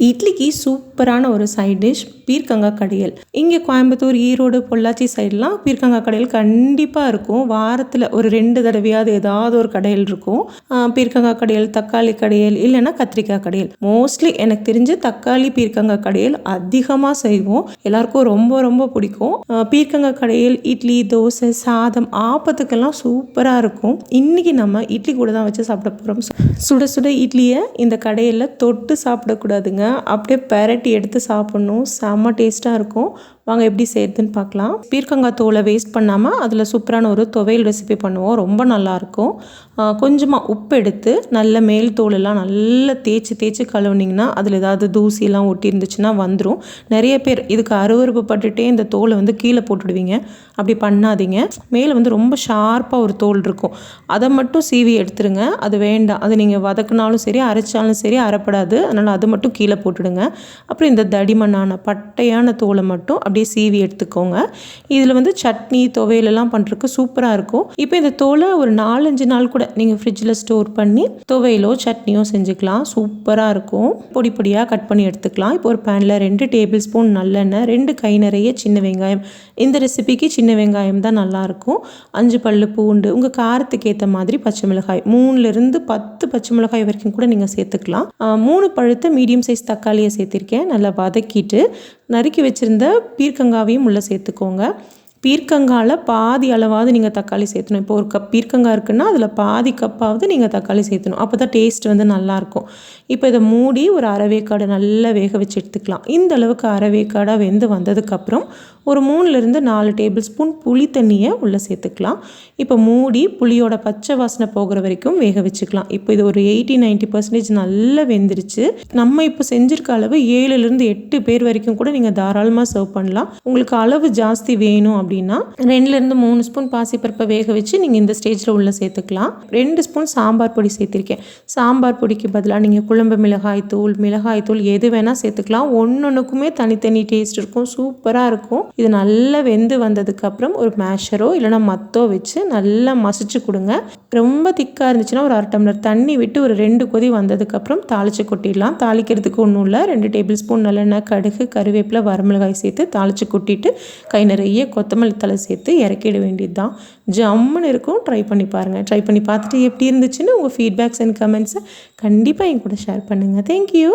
इडली की सूप சூப்பரான ஒரு சைட் டிஷ் பீர்க்கங்காய் கடையல். இங்கே கோயம்புத்தூர் ஈரோடு பொள்ளாச்சி சைட்லாம் பீர்க்கங்காய் கடையல் கண்டிப்பாக இருக்கும். வாரத்தில் ஒரு ரெண்டு தடவையாவது ஏதாவது ஒரு கடையல் இருக்கும். பீர்க்கங்காய் கடையல் தக்காளி கடையல் இல்லைன்னா கத்திரிக்காய் கடையல். மோஸ்ட்லி எனக்கு தெரிஞ்சு தக்காளி பீர்க்கங்காய் கடையல் அதிகமாக செய்வோம். எல்லாருக்கும் ரொம்ப ரொம்ப பிடிக்கும். பீர்க்கங்காய் கடையல் இட்லி தோசை சாதம் ஆப்பத்துக்கெல்லாம் சூப்பராக இருக்கும். இன்றைக்கி நம்ம இட்லி கூட தான் வச்சு சாப்பிட போகிறோம் சுட சுட இட்லியை இந்த கடையில் தொட்டு சாப்பிடக்கூடாதுங்க. அப்படியே பெரட்டி எடுத்து சாப்பிட்ணும். செம்ம டேஸ்ட்டாக இருக்கும். வாங்க எப்படி செய்யறதுன்னு பார்க்கலாம். பீர்க்கங்காய் தோலை வேஸ்ட் பண்ணாமல் அதில் சூப்பரான ஒரு துவையல் ரெசிபி பண்ணுவோம். ரொம்ப நல்லாயிருக்கும் கொஞ்சமாக உப்பு எடுத்து நல்ல மேல் தோலெல்லாம் நல்லா தேய்ச்சி தேய்ச்சி கழுவுனிங்கன்னா அதில் ஏதாவது தூசிலாம் ஒட்டி இருந்துச்சுன்னா வந்துடும் நிறைய பேர் இதுக்கு அருவறுப்பு பட்டுட்டே இந்த தோலை வந்து கீழே போட்டுடுவீங்க. அப்படி பண்ணாதீங்க. மேலே வந்து ரொம்ப ஷார்ப்பாக ஒரு தோல் இருக்கும். அதை மட்டும் சீவி எடுத்துருங்க. அது வேண்டாம். அது நீங்கள் வதக்குனாலும் சரி அரைச்சாலும் சரி அரைப்படாது. அதனால் அது மட்டும் கீழே போட்டுடுங்க. அப்புறம் இந்த தடிமண்ணான பட்டையான தோலை மட்டும் அப்படி அப்படியே சீவி எடுத்துக்கோங்க. இதில் வந்து சட்னி துவையலெல்லாம் பண்ணுறதுக்கு சூப்பராக இருக்கும். இப்போ இந்த தோலை ஒரு நாலஞ்சு நாள் கூட நீங்கள் ஃப்ரிட்ஜில் ஸ்டோர் பண்ணி துவையலோ சட்னியோ செஞ்சுக்கலாம். சூப்பராக இருக்கும். பொடி பொடியாக கட் பண்ணி எடுத்துக்கலாம். இப்போ ஒரு பேனில் ரெண்டு டேபிள் ஸ்பூன் நல்லெண்ணெய் ரெண்டு கை நிறைய சின்ன வெங்காயம். இந்த ரெசிபிக்கு சின்ன வெங்காயம் தான் நல்லாயிருக்கும் அஞ்சு பல் பூண்டு உங்கள் காரத்துக்கு ஏற்ற மாதிரி பச்சை மிளகாய். மூணுலேருந்து பத்து பச்சை மிளகாய் வரைக்கும் கூட நீங்கள் சேர்த்துக்கலாம். மூணு பழுத்த மீடியம் சைஸ் தக்காளியை சேர்த்திருக்கேன். நல்லா வதக்கிட்டு நறுக்கி வச்சுருந்த பீர்க்கங்காவையும் உள்ளே சேர்த்துக்கோங்க. பீர்க்கங்காயில் பாதி அளவாவது நீங்கள் தக்காளி சேர்த்தணும். இப்போ ஒரு கப் பீர்க்கங்காய் இருக்குன்னா அதில் பாதி கப்பாவது நீங்கள் தக்காளி சேர்த்தணும். அப்போ தான் டேஸ்ட் வந்து நல்லாயிருக்கும் இப்போ இதை மூடி ஒரு அரவேக்காடை நல்லா வேக வச்சு எடுத்துக்கலாம். இந்த அளவுக்கு அரைவேக்காடாக வெந்து வந்ததுக்கப்புறம் ஒரு மூணுலேருந்து நாலு டேபிள் ஸ்பூன் புளி தண்ணியை உள்ளே சேர்த்துக்கலாம். இப்போ மூடி புளியோட பச்சை வாசனை போகிற வரைக்கும் வேக வச்சுக்கலாம். இப்போ இது ஒரு எயிட்டி நைன்ட்டி பர்சன்டேஜ் நல்லா வெந்துருச்சு. நம்ம இப்போ செஞ்சுருக்க அளவு ஏழுலேருந்து எட்டு பேர் வரைக்கும் கூட நீங்கள் தாராளமாக சர்வ் பண்ணலாம். உங்களுக்கு அளவு ஜாஸ்தி வேணும் அப்படின்னா ரெண்டுலேருந்து மூணு ஸ்பூன் பாசிப்பருப்பை வேக வச்சு நீங்கள் இந்த ஸ்டேஜில் உள்ளே சேர்த்துக்கலாம். ரெண்டு ஸ்பூன் சாம்பார் பொடி சேர்த்துருக்கேன். சாம்பார் பொடிக்கு பதிலாக நீங்கள் குழம்பு மிளகாய் தூள் மிளகாய் தூள் எது வேணால் சேர்த்துக்கலாம். ஒன்றுக்குமே தனித்தனி டேஸ்ட் இருக்கும் சூப்பராக இருக்கும். இது நல்லா வெந்து வந்ததுக்கப்புறம் ஒரு மேஷரோ இல்லைனா மத்தோ வச்சு நல்லா மசிச்சு கொடுங்க. ரொம்ப திக்காக இருந்துச்சுன்னா ஒரு அரை டம்ளர் தண்ணி விட்டு ஒரு ரெண்டு கொதி வந்ததுக்கப்புறம் தாளித்து கொட்டிடலாம். தாளிக்கிறதுக்கு ஒன்றும் இல்லை. ரெண்டு டேபிள் ஸ்பூன் நல்லெண்ணெய் கடுகு கருவேப்பிலை வரமிளகாய் சேர்த்து தாளித்து கொட்டிட்டு கை நிறைய கொத்தமல்லி கொத்தமல்லி தலை சேர்த்து இறக்கிட வேண்டியது தான் ஜம்முன்னு இருக்கும். ட்ரை பண்ணி பாருங்கள் ட்ரை பண்ணி பார்த்துட்டு எப்படி இருந்துச்சுன்னு உங்கள் ஃபீட்பேக்ஸ் அண்ட் கமெண்ட்ஸை கண்டிப்பாக என் கூட ஷேர் பண்ணுங்கள் தேங்க்யூ